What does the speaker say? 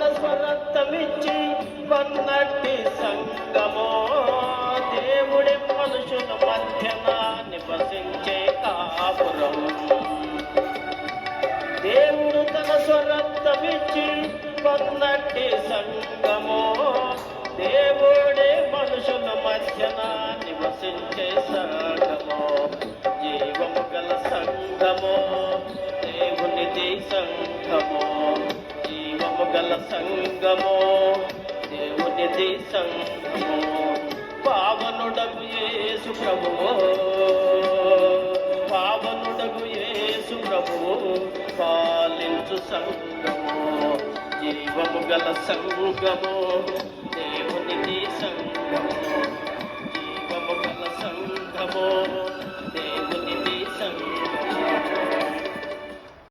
కల స్వరత్తమిచ్చి వన్నట్టి సంగమో. దేవుడి మనుషుల మధ్యన నివసించే కాపురం. దేవుడు తన స్వరత్తమిచ్చి వన్నట్టి సంగమో. దేవుడే మనుషుల మధ్యన నివసించే సంగమో. జీవము గల సంగమో. జీవము సంగమో దేవునిది సంగమో పావనుడగు యేసు ప్రభువో. పావనుడగు యేసు ప్రభువు పాలించు సంగమో జీవము గల సంగమో దేవునిది సంగమో